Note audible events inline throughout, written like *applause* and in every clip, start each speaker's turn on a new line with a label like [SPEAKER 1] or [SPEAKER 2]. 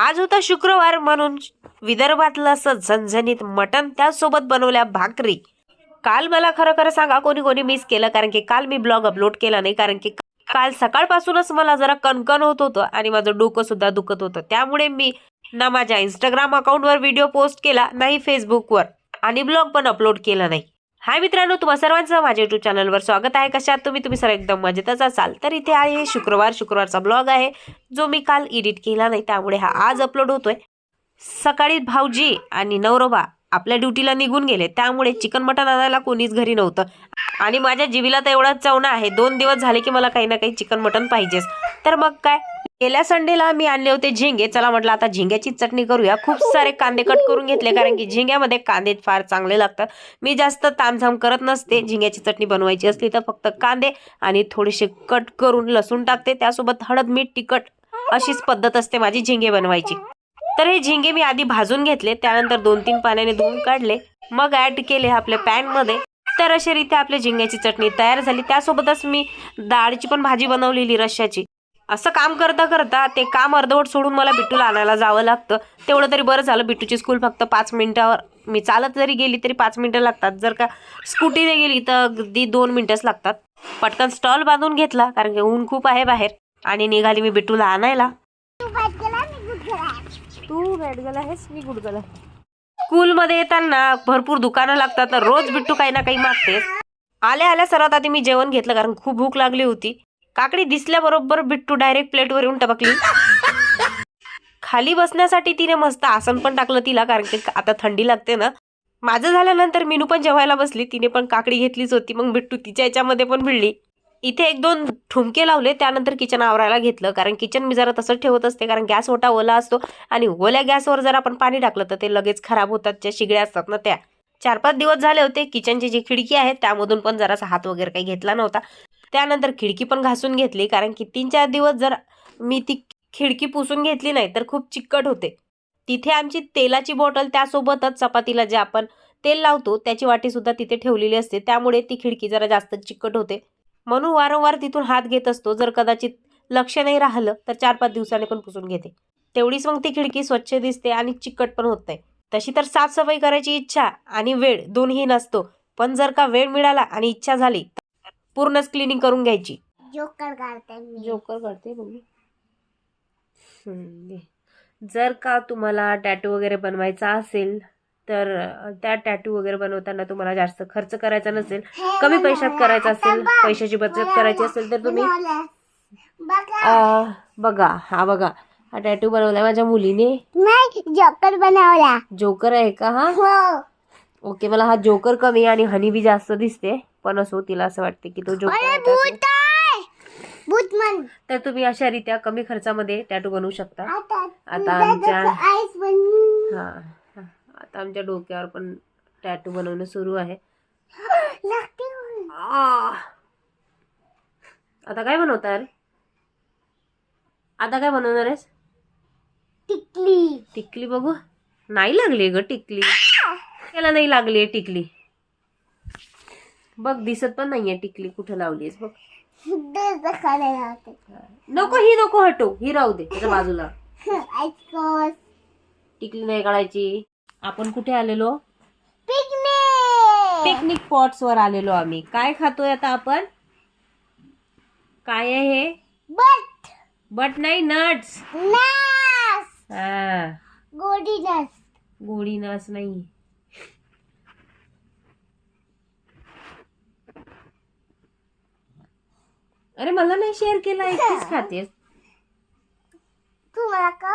[SPEAKER 1] आज होता शुक्रवार म्हणून विदर्भातलं असं झणझणीत मटण त्यासोबत बनवल्या भाकरी. काल मला खरं खरं सांगा कोणी कोणी मिस केलं कारण की काल मी ब्लॉग अपलोड केला नाही कारण की काल सकाळपासूनच मला जरा कणकण होत होतं आणि माझं डोकं सुद्धा दुखत होतं. त्यामुळे मी ना माझ्या इंस्टाग्राम अकाउंटवर व्हिडिओ पोस्ट केला नाही फेसबुकवर आणि ब्लॉग पण अपलोड केला नाही. हाय मित्रांनो तुम्हा सर्वांचं माझ्या यूट्यूब चॅनलवर स्वागत आहे. कशात तुम्ही? तुम्ही सर एकदम मजेतच असाल. तर इथे आहे शुक्रवार. शुक्रवारचा ब्लॉग आहे जो मी काल एडिट केला नाही त्यामुळे हा आज अपलोड होतोय. सकाळी भाऊजी आणि नवरोबा आपल्या ड्युटीला निघून गेले. त्यामुळे चिकन मटन आणायला कोणीच घरी नव्हतं. आणि माझ्या जीवीला तर एवढाच चवणा आहे. दोन दिवस झाले की मला काही ना काही चिकन मटन पाहिजेच. तर मग काय? गेल्या संडेला मी आणले होते झिंगे. चला म्हटलं आता झिंग्याची चटणी करूया. खूप सारे कांदे कट करून घेतले कारण की झिंग्यामध्ये कांदे फार चांगले लागतात. मी जास्त तामझाम करत नसते. झिंग्याची चटणी बनवायची असली तर फक्त कांदे आणि थोडेसे कट करून लसूण टाकते. त्यासोबत हळद मीठ तिखट अशीच पद्धत असते माझी झिंगे बनवायची. तर हे झिंगे मी आधी भाजून घेतले. त्यानंतर दोन तीन पाण्याने धुवून काढले. मग ऍड केले आपल्या पॅनमध्ये तर अशा रीती आपल्या झिंग्याची चटणी तयार झाली. त्यासोबतच मी डाळची पण भाजी बनवलेली रश्श्याची. असं काम करता करता ते काम अर्धवट सोडून मला बिट्टूला आणायला जावं लागतं. तेवढं तरी बरं झालं. बिट्टूची स्कूल फक्त पाच मिनिटावर मी चालत जरी गेली तरी पाच मिनिटं लागतात. जर का स्कूटीने गेली तर अगदी दोन मिनिटंच लागतात. पटकन स्टॉल बांधून घेतला कारण की ऊन खूप आहे बाहेर आणि निघाली मी बिट्टूला आणायला. तू बॅडगल आहेस मी गुडगल स्कूलमध्ये येताना भरपूर दुकानं लागतात तर रोज बिट्टू काही ना काही मागते आल्या आल्या सर्वात आधी मी जेवण घेतलं कारण खूप भूक लागली होती. काकडी दिसल्याबरोबर बिट्टू डायरेक्ट प्लेटवर येऊन टपकली. खाली बसण्यासाठी तिने मस्त आसन पण टाकलं तिला कारण की आता थंडी लागते ना. माझं झाल्यानंतर मीनू पण जेवायला बसली तिने पण काकडी घेतलीच होती मग बिट्टू तिच्या याच्यामध्ये पण भिडली. इथे एक दोन ठुमके लावले त्यानंतर किचन आवरायला घेतलं. कारण किचन मी जरा तसंच ठेवत असते कारण गॅस ओटा ओला असतो. आणि ओल्या गॅसवर जर आपण पाणी टाकलं तर ते लगेच खराब होतात ज्या शिगड्या असतात ना त्या. चार पाच दिवस झाले होते किचनची जी खिडकी आहे त्यामधून पण जरासा हात वगैरे काही घेतला नव्हता. त्यानंतर खिडकी पण घासून घेतली कारण की तीन चार दिवस जर मी ती खिडकी पुसून घेतली नाही तर खूप चिकट होते. तिथे आमची तेलाची बॉटल त्यासोबतच चपातीला जे आपण तेल लावतो त्याची वाटीसुद्धा तिथे ठेवलेली असते. त्यामुळे ती खिडकी जरा जास्त चिकट होते. म्हणून वारंवार तिथून हात घेत असतो. जर कदाचित लक्ष नाही राहिलं तर चार पाच दिवसांनी पण पुसून घेते. तेवढीच मग ती खिडकी स्वच्छ दिसते आणि चिकट पण होत नाही. तशी तर साफसफाई करायची इच्छा आणि वेळ दोन्ही नसतो. पण जर का वेळ मिळाला आणि इच्छा झाली तर पूर्णच क्लिनिंग करून घ्यायची.
[SPEAKER 2] जोकर काढते
[SPEAKER 1] जोकर जर का तुम्हाला टॅटू वगैरे बनवायचा असेल तर त्या टॅटू वगैरे बनवताना तुम्हाला जास्त खर्च करायचा नसेल कमी पैशात करायचा असेल पैशाची बचत करायची असेल तर तुम्ही
[SPEAKER 2] बघा.
[SPEAKER 1] हा बघा हा टॅटू बनवलाय माझ्या मुलीने.
[SPEAKER 2] नाही जोकर बनवला.
[SPEAKER 1] जोकर आहे का हा?
[SPEAKER 2] हो.
[SPEAKER 1] ओके मला हा जोकर कमी आणि हनी बी जास्त दिसते पण असो तिला असं वाटते की तो जोकर तर तुम्ही अशा रीत्या कमी खर्चामध्ये टॅटू बनवू शकता.
[SPEAKER 2] आता
[SPEAKER 1] आमच्या- हा. आता आमच्या डोक्यावर पण टॅटू बनवणं सुरू आहे. आता काय बनवता रे आता काय बनवणार आहेस?
[SPEAKER 2] टिकली.
[SPEAKER 1] टिकली बघू. नाही लागली ग टिकली. त्याला नाही लागली टिकली. बघ दिसत पण नाहीये टिकली कुठं लावलीस बघ. नको ही नको हटो. ही राहू दे त्याच्या बाजूला. *laughs* टिकली नाही काढायची. आपण कुठे आलेलो?
[SPEAKER 2] पिकनिक!
[SPEAKER 1] पिकनिक स्पॉट्स वर आलेलो आम्ही. काय खातोय आता आपण? काय आहे हे?
[SPEAKER 2] बट!
[SPEAKER 1] बट नाही नट्स.
[SPEAKER 2] नास
[SPEAKER 1] हा.
[SPEAKER 2] गोडी नास
[SPEAKER 1] गोडी नस नाही. अरे मला नाही शेअर केला एकटीच खातेस. *laughs*
[SPEAKER 2] तू मला कळते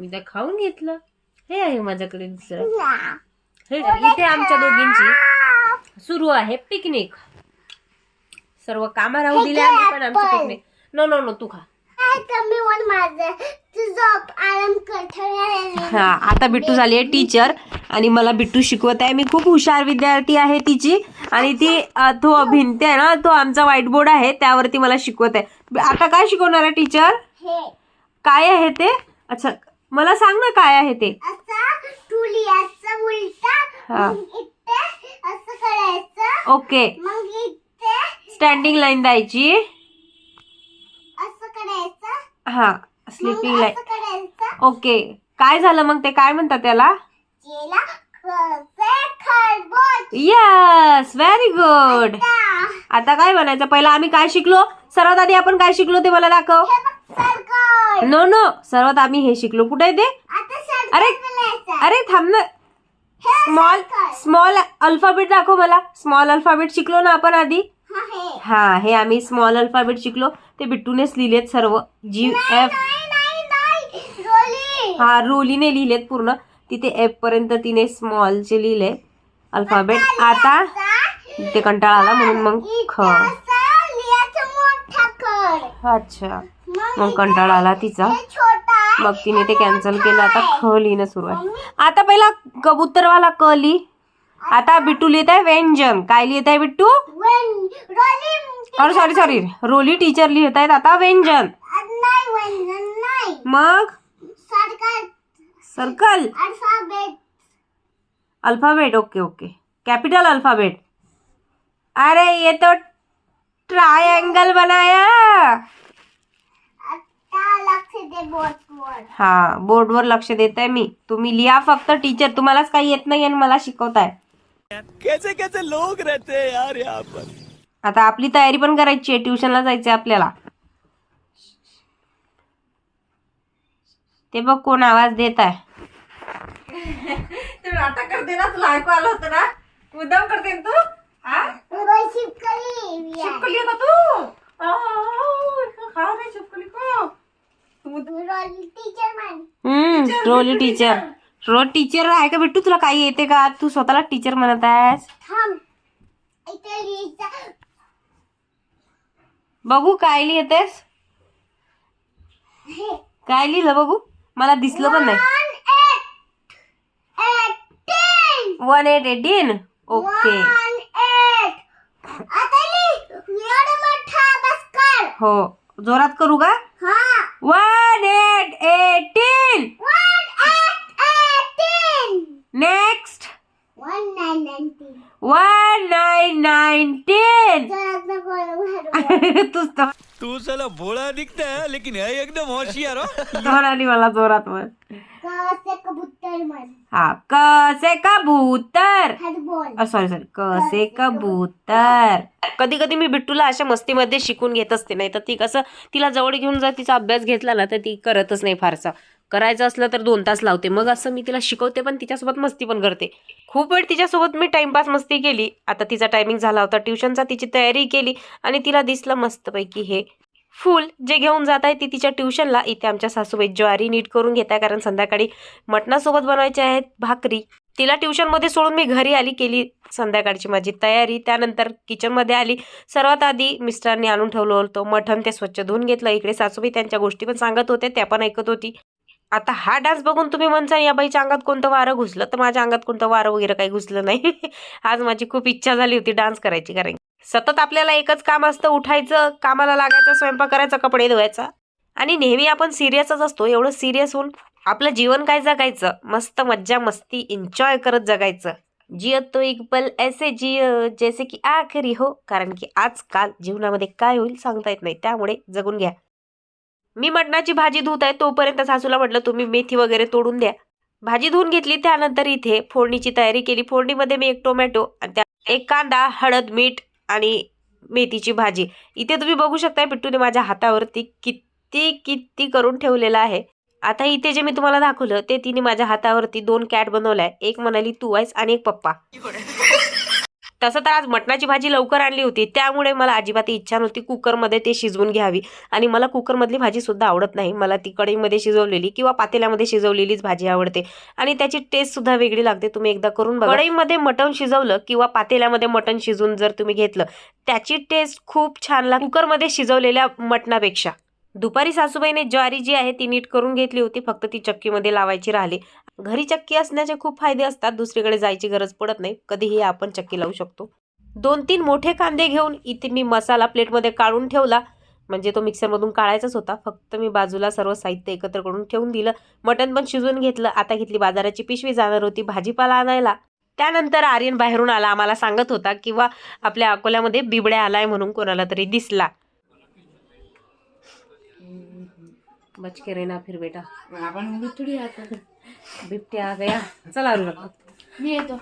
[SPEAKER 1] मी तर खाऊन घेतलं. हे आहे माझ्याकडे दुसरं हे इथे आमच्या दोघींची सुरू आहे पिकनिक सर्व कामा राहू दिले आम्ही पण आमची पिकनिक नो नो नो तू खा. हा आता बिट्टू झाली आहे टीचर आणि मला बिट्टू शिकवत आहे. मी खूप हुशार विद्यार्थी आहे तिची आणि ती तो भिंती आहे ना तो आमचा व्हाईट बोर्ड आहे त्यावरती मला शिकवत आहे. आता काय शिकवणार आहे टीचर
[SPEAKER 2] हे.
[SPEAKER 1] काय आहे ते? अच्छा मला सांग ना काय आहे ते. हा. ओके. स्टँडिंग लाईन द्यायची. हा स्लीपिंग
[SPEAKER 2] करायचं.
[SPEAKER 1] ओके. काय झालं मग ते? काय म्हणतात त्याला? यस व्हेरी गुड
[SPEAKER 2] आता.
[SPEAKER 1] काय बनायचं पहिला आम्ही काय शिकलो? सर्वात आधी आपण काय शिकलो ते मला दाखव. नो नो सर्वात आम्ही हे शिकलो. कुठे आहे ते? अरे अरे थांब ना. स्मॉल. स्मॉल अल्फाबेट दाखव मला. स्मॉल अल्फाबेट शिकलो ना आपण आधी?
[SPEAKER 2] हा हे.
[SPEAKER 1] हा हे आम्ही स्मॉल अल्फाबेट शिकलो. ते बिट्टूनेच लिहिलेत सर्व. जी एफ हा रोलीने लिहिलेत पूर्ण. तिथे एफ पर्यंत तिने स्मॉलचे लिहिले अल्फाबेट. आता ते कंटाळा आला म्हणून मग ख. अच्छा. मग कंटाळा आला तिचा. मग तिने ते कॅन्सल केलं. आता. ख लिहिणं सुरू आहे. आता पहिला कबूतरवाला क लिही. आता बिट्टू लिहित आहे व्यंजन. काय लिहित आहे बिट्टू? अरे सॉरी सॉरी रोली टीचर लिहित आहेत आता व्यंजन.
[SPEAKER 2] नाही वन नाही.
[SPEAKER 1] मग?
[SPEAKER 2] Circle.
[SPEAKER 1] Circle.
[SPEAKER 2] Alphabet.
[SPEAKER 1] Alphabet okay okay. Capital alphabet. अरे ये तो ट्रायंगल बनाया
[SPEAKER 2] आता लक्ष दे बोर्डवर
[SPEAKER 1] हा बोर्डवर लक्ष देत आहे मी तुम्ही लिहा फक्त टीचर तुम्हालाच काही येत नाही आणि मला शिकवताय
[SPEAKER 3] कैसे कैसे लोग रहते हैं यार यहाँ पर
[SPEAKER 1] आता आपली तयारी पण करायची आहे ट्युशनला जायचंय आपल्याला ते बघ कोण आवाज देत आहे
[SPEAKER 4] तू नाटक करते ना तुला ऐकू आलं होतं ना मुद्दाम करते ना तू हा
[SPEAKER 2] रोली शिपकली
[SPEAKER 4] चिपकली का तू खा रे चिपकली को
[SPEAKER 2] रोली टीचर मान
[SPEAKER 1] हम्म रोली टीचर रोज टीचर आहे का बिट्टू तुला काही येते का? तू स्वतःला टीचर म्हणत आहेस. बघू काय लिहितेस काय लिहिलं बघू? मला दिसलं पण नाही.
[SPEAKER 2] वन एट एटीन
[SPEAKER 1] ओके हो. जोरात करू का?
[SPEAKER 2] One eight eighteen.
[SPEAKER 1] One
[SPEAKER 2] eight eighteen. Next.
[SPEAKER 1] One nine nineteen.
[SPEAKER 2] One nine nineteen. *laughs*
[SPEAKER 1] तूच तर
[SPEAKER 3] तू साला भोळा दिखता है लेकिन है एकदम होशियार हो.
[SPEAKER 1] मला जोरात वर.
[SPEAKER 2] कसे कबूतर मन
[SPEAKER 1] हा कसे कबूतर. सॉरी सॉरी कसे कबूतर. कधी कधी मी बिट्टूला अशा मस्तीमध्ये शिकून घेत असते नाही तर ती कसं तिला जवळ घेऊन जर तिचा अभ्यास घेतला ना तर ती करतच नाही फारसा. करायचं असलं तर दोन तास लावते. मग असं मी तिला शिकवते पण तिच्यासोबत मस्ती पण करते. खूप वेळ तिच्यासोबत मी टाइमपास मस्ती केली. आता तिचा टायमिंग झाला होता. ट्युशनचा तिची तयारी केली आणि तिला दिसलं मस्तपैकी हे फुल जे घेऊन जात आहे ती तिच्या ट्युशनला इथे आमच्या सासूबाई ज्वारी नीट करून घेत आहे कारण संध्याकाळी मटणासोबत बनवायचे आहेत भाकरी. तिला ट्युशनमध्ये सोडून मी घरी आली केली संध्याकाळची माझी तयारी. त्यानंतर किचनमध्ये आली. सर्वात आधी मिस्टरांनी आणून ठेवलं होतं. मठण ते स्वच्छ धुवून घेतलं. इकडे सासूबाई त्यांच्या गोष्टी पण सांगत होत्या त्या पण ऐकत होती. आता हा डान्स बघून तुम्ही म्हणता या बाईच्या अंगात कोणतं वारं घुसलं? तर माझ्या अंगात कोणतं वारं वगैरे काही घुसलं नाही. *laughs* आज माझी खूप इच्छा झाली होती डान्स करायची कारण सतत आपल्याला एकच काम असतं उठायचं कामाला लागायचं स्वयंपाक करायचा कपडे धुवायचा. आणि नेहमी आपण सिरियसच असतो एवढं सिरियस होऊन आपलं जीवन काय जगायचं? मस्त मज्जा मस्ती एन्जॉय करत जगायचं. जियत तो एक पल ऐसे जिय जैसे की आखरी हो. कारण की आजकाल जीवनामध्ये काय होईल सांगता येत नाही. त्यामुळे जगून घ्या. मी मटणाची भाजी धुत आहे तोपर्यंत सासूला म्हटलं तुम्ही मेथी वगैरे तोडून द्या. भाजी धुवून घेतली त्यानंतर इथे फोडणीची तयारी केली. फोडणीमध्ये मी एक टोमॅटो आणि त्या एक कांदा हळद मीठ आणि मेथीची भाजी. इथे तुम्ही बघू शकताय पिट्टूने माझ्या हातावरती किती किती करून ठेवलेलं आहे. आता इथे जे मी तुम्हाला दाखवलं ते तिने माझ्या हातावरती दोन कॅट बनवलाय. एक म्हणाली तू आहेस आणि एक पप्पा. तसं तर आज मटणाची भाजी लवकर आणली होती. त्यामुळे मला अजिबात इच्छा नव्हती कुकरमध्ये ते शिजवून घ्यावी. आणि मला कुकरमधली भाजी सुद्धा आवडत नाही. मला ती कढईमध्ये शिजवलेली किंवा पातेल्यामध्ये शिजवलेलीच भाजी आवडते. आणि त्याची टेस्ट सुद्धा वेगळी लागते. तुम्ही एकदा करून बघा. कढईमध्ये मटण शिजवलं किंवा पातेल्यामध्ये मटण शिजवून जर तुम्ही घेतलं त्याची टेस्ट खूप छान लागते. कुकरमध्ये शिजवलेल्या मटणापेक्षा. दुपारी सासूबाईने ज्वारी जी आहे ती नीट करून घेतली होती. फक्त ती चक्कीमध्ये लावायची राहिली. घरी चक्की असण्याचे खूप फायदे असतात दुसरीकडे जायची गरज पडत नाही कधीही आपण चक्की लावू शकतो. दोन तीन मोठे कांदे घेऊन इथे मी मसाला प्लेटमध्ये काढून ठेवला. म्हणजे तो मिक्सरमधून काढायचाच होता. फक्त मी बाजूला सर्व साहित्य एकत्र करून ठेवून दिलं. मटण पण शिजवून घेतलं. आता घेतली बाजाराची पिशवी जाणार होती भाजीपाला आणायला. त्यानंतर आर्यन बाहेरून आला आम्हाला सांगत होता किंवा आपल्या अकोल्यामध्ये बिबड्या आलाय म्हणून कोणाला तरी दिसला. बच के रहना फिर बेटा।
[SPEAKER 4] आपण थोडी आता
[SPEAKER 1] बिबट्या आ गया। चला अरू नका
[SPEAKER 4] मी येतो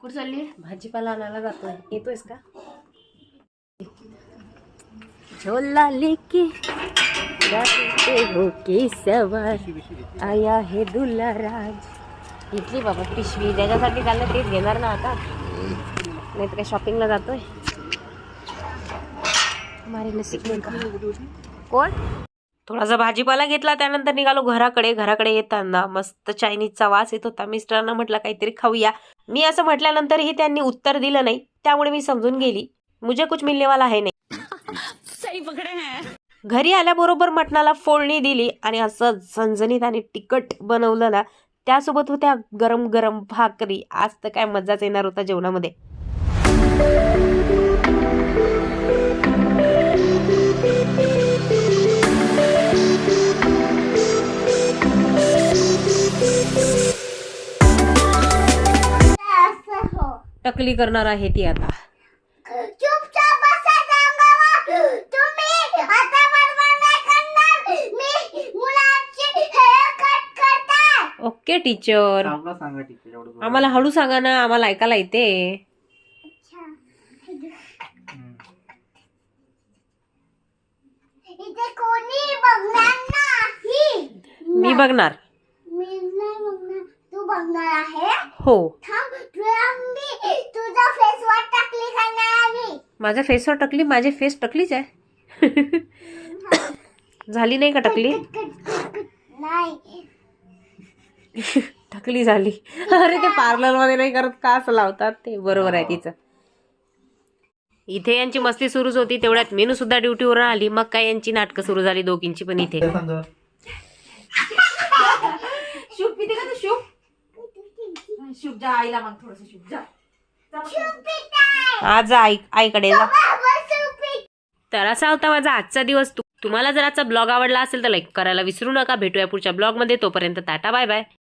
[SPEAKER 4] कुठं चालली
[SPEAKER 1] भाजीपाला आणायला जातोय येतोयस का झोला लेके हो के सवार आया हे दुलाराज। घेतली बाबा पिशवी। ज्याच्यासाठी चाललं तेच घेणार ना आता। नाही तर काय शॉपिंगला जातोय। हमारे नसीब में कहा कोण? थोडासा भाजीपाला घेतला त्यानंतर निघालो घराकडे. घराकडे येताना मस्त चायनीजचा वास येत होता. मिस्टरांना म्हटलं काहीतरी खाऊया. मी असं म्हटल्यानंतरही त्यांनी उत्तर दिलं नाही. त्यामुळे मी समजून गेली. मुझे कुछ मिलने वाला है नाही घरी आल्याबरोबर मटणाला फोडणी दिली आणि असं झणझणीत आणि तिखट बनवलं ना त्यासोबत होत्या गरम गरम भाकरी. आज तर काय मजाच येणार होता जेवणामध्ये. टकली करणार आहे ती आता. ओके टीचर
[SPEAKER 5] चांगला सांगा टीचर एवढं
[SPEAKER 1] आम्हाला हळू सांगा ना आम्हाला ऐकायला येते.
[SPEAKER 2] इथे कोणी बघणार नाही.
[SPEAKER 1] मी बघणार.
[SPEAKER 2] मी नाही बघणार. तू बघणार आहे?
[SPEAKER 1] हो.
[SPEAKER 2] थांब. तुला मी तुझा फेस वर टाकली करणार आम्ही?
[SPEAKER 1] माझ्या फेसवर टकली? माझे फेस टकलीच आहे. झाली नाही का टकली?
[SPEAKER 2] नाही.
[SPEAKER 1] टकली झाली. अरे ते पार्लरमध्ये नाही करत का असं लावतात ते? बरोबर आहे तिचं. इथे यांची मस्ती सुरूच होती तेवढ्यात मेनू सुद्धा ड्युटीवर आली. मग काय यांची नाटकं सुरू झाली दोघींची पण इथे
[SPEAKER 5] सांगा
[SPEAKER 4] शूप पिते का तू शूप जा आईला मग थोडस शूप जा.
[SPEAKER 1] आज आई आईकडे जा. तर असा होता माझा आजचा दिवस. तुम्हाला जर आजचा ब्लॉग आवडला असेल तर लाईक करायला विसरू नका. भेटूया पुढच्या ब्लॉगमध्ये. तोपर्यंत टाटा बाय बाय.